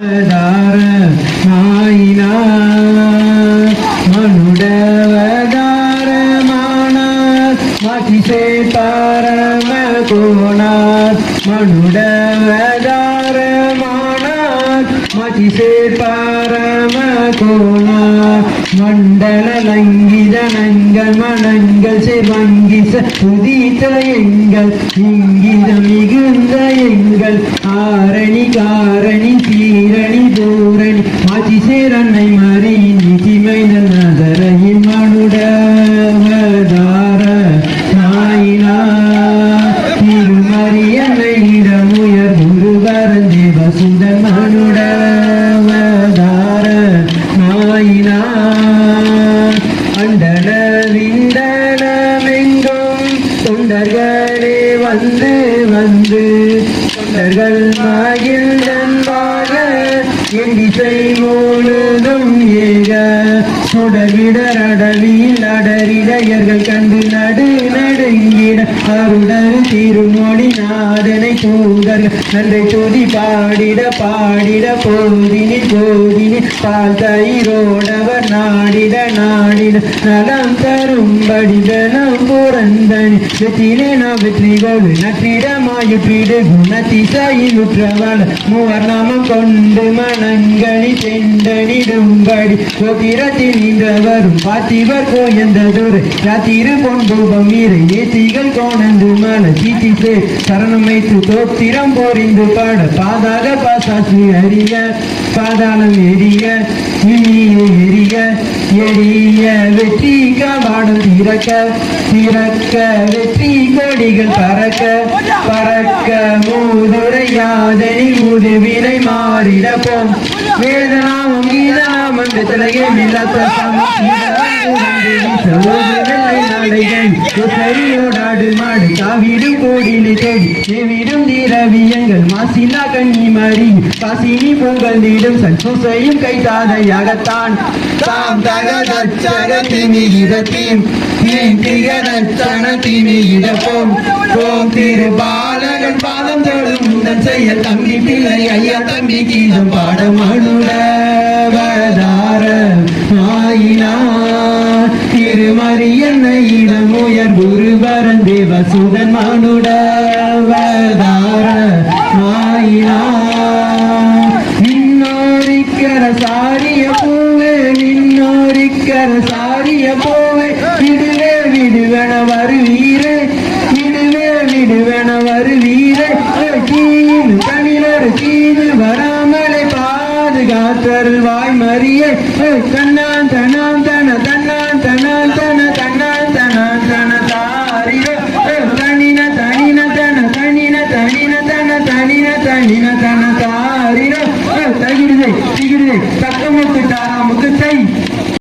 தார மாயினா மனுடவதார மானார் கோணார் மனுடவதார மானார் மாற்றி கோணார் மண்டல லங்கித நங்கள் மனங்கள் செவங்கிச புதித்த எங்கள் இங்கித மிகுந்த எங்கள். ஆரணி காரணி தீரணி தூரணி மாற்றி அண்டன விண்டனமெங்கும் தொண்டர்களே வந்து வந்து தொண்டர்கள் மகிழ்ந்தன்பாக என் திசை முழுதும் ஏக சுடவிடர் அடவியில் அடரிடையர்கள் கண்டு நடு நடுங்கிட அருடர் திருமொழி நாதனை தூதர்கள் நன்றை துதி பாடிட பாடிட போதினி போதினி பால் தயிரோடவர் நாடிட நாடிட. நலம் தரும்படி தனம் புறந்தனி வெற்றிலே நாம் வெற்றிகோடு நற்றிடமாயுற்றிடு குணத்திசையில் உற்றவள மூவர் நாமம் கொண்டு மனங்களி செண்டனிடும்படி கோத்திரத்தில் நின்றவரும் பார்த்திவர் கோயந்ததொரு. ராத்திரு பொன்பூபம் நீரை ஏத்திகள் கோணந்து மல சீட்டி சே சரணம் வைத்து தோத்திரம் போரிந்து பாட பாதாக பாசாசி அறிய பாதாளம் எரிய இனிய எரிய எரிய வெற்றி பாடல் திறக்க திறக்க வெற்றி கொடிகள் பறக்க பறக்க மூதுரையாதனி உதவினை மாறிடப்போம். வேதனாமம் கீதனாமம் வித்தலையே நிலத்த சரியோடாடு மாடு காவிடும் கோடினை தேடி தேவிடும் தீரவியங்கள் மாசிலா கண்ணி மறி காசினி பொங்கல் நீடும் சன்சோசையும் கைதாதையாகத்தான் தாம் தகதச்சகத்தினி இடத்தீம் தீம் திகதச்சனத்தினி இடப்போம் போம் திரு பாலகன் பாதம் தொழும் முந்தன் செய்ய தம்பி பிள்ளை ஐயா தம்பி கீதம் பாடம் திருமரியன்னையிடம் உயர் குரு குருவரன் வசுதன் மனுடவதார ஆயினா நின்னோரிக்கிற சாரிய பூவே நின்னோரிக்கிற சாரிய பூவே விடுவே விடுவன வருவீரே விடுவே விடுவன வருவீரே. கீழ் தமிழர் கீழ் வராமலை பாதுகாத்தருள் வாய் மறியே தன்னான் தனின தனின தன தாரிரோ தகிடுதை திகிடுதை தக்கமுக்கு தாராமுக்கு தை